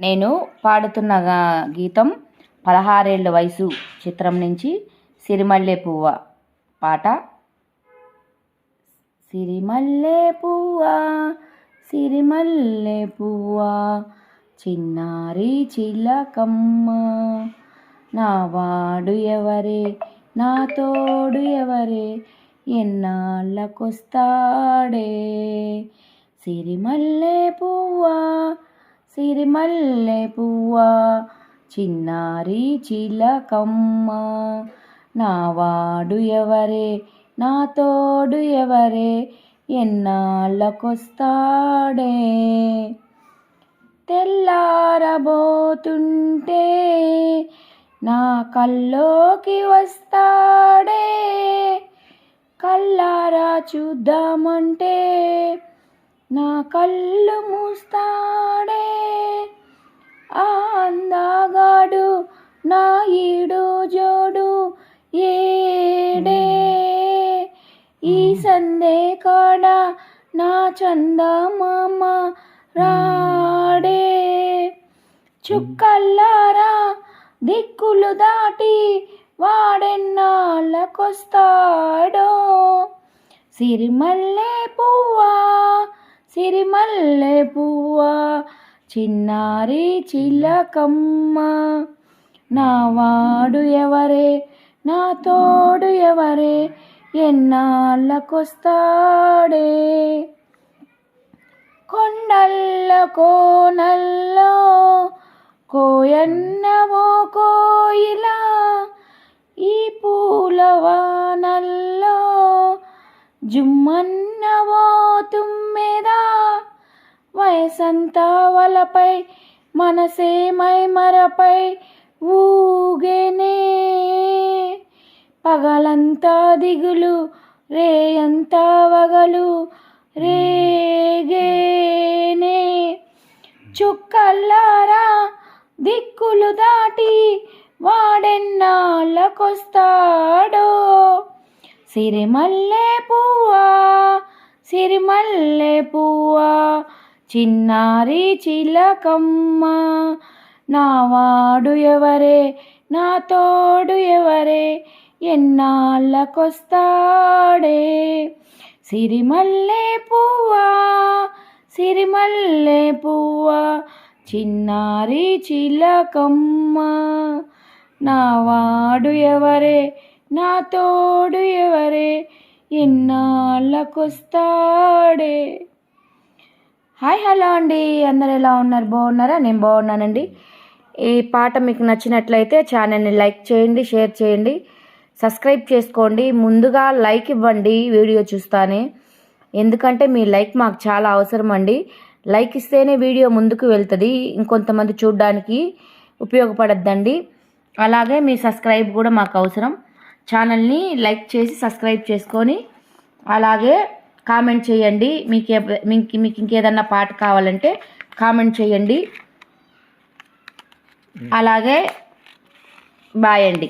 నేను పాడుతున్న గీతం పదహారేళ్ళ వయసు చిత్రం నుంచి సిరిమల్లె పువ్వ పాట. సిరిమల్లె పువ్వ సిరిమల్లె పువ్వ చిన్నారి చిలకమ్మ. నా వాడు ఎవరే నా తోడు ఎవరే ఎన్నాళ్ళకొస్తాడే? సిరిమల్లె పువ్వా సిరిమల్లె పువ్వా చిన్నారి చిలకమ్మ. నా వాడు ఎవరే నా తోడు ఎవరే ఎన్నాళ్ళకొస్తాడే? తెల్లారబోతుంటే నా కల్లోకి వస్తాడే. కళ్ళారా చూద్దామంటే నా కళ్ళు మూస్తాడే. నా ఈడు జోడు ఏడే. ఈ సందే కాడ నా చందమామ రాడే. చుక్కల్లారా దిక్కులు దాటి వాడెన్నాళ్ళకొస్తాడో. సిరిమల్లె పువ్వా సిరిమల్లె పువ్వా చిన్నారి చిలకమ్మ. నా వాడు ఎవరే? నా తోడు ఎవరే? ఎన్నాళ్ళకొస్తాడే? కొండల్ల కోనల్లో కోయన్నవో కోయిలా ఈ పూలవానల్లో జుమ్మన్నవో తుమ్మెదా వయసంతా వలపై మనసేమై మరపై ఊగేనే. పగలంతా దిగులు రేయంతా వగలు రేగేనే. చుక్కల్లారా దిక్కులు దాటి వాడెన్నాళ్ళకొస్తాడో. సిరిమల్లె పువ్వా సిరిమల్లె పువ్వా చిన్నారి చిలకమ్మ నా వాడు ఎవరే? నా తోడు ఎవరే? ఎన్నాళ్ళకొస్తాడే? సిరిమల్లె పువ్వా? సిరిమల్లె పువ్వా? చిన్నారి చిలకమ్మ. నా వాడు ఎవరే? నా తోడు ఎవరే? ఎన్నాళ్ళకొస్తాడే? హాయ్ హలో అండి. అందరు ఎలా ఉన్నారు? బాగున్నారా? నేను బాగున్నానండి. ఈ పాట మీకు నచ్చినట్లయితే ఛానల్ని లైక్ చేయండి షేర్ చేయండి సబ్స్క్రైబ్ చేసుకోండి. ముందుగా లైక్ ఇవ్వండి వీడియో చూస్తానే. ఎందుకంటే మీ లైక్ మాకు చాలా అవసరం అండి. లైక్ ఇస్తేనే వీడియో ముందుకు వెళ్తుంది. ఇంకొంతమంది చూడడానికి ఉపయోగపడద్దండి. అలాగే మీ సబ్స్క్రైబ్ కూడా మాకు అవసరం. ఛానల్ని లైక్ చేసి సబ్స్క్రైబ్ చేసుకొని అలాగే కామెంట్ చేయండి. మీకు మీకు మీకు ఇంకేదన్నా పాట కావాలంటే కామెంట్ చేయండి. అలాగే బాయ్ అండి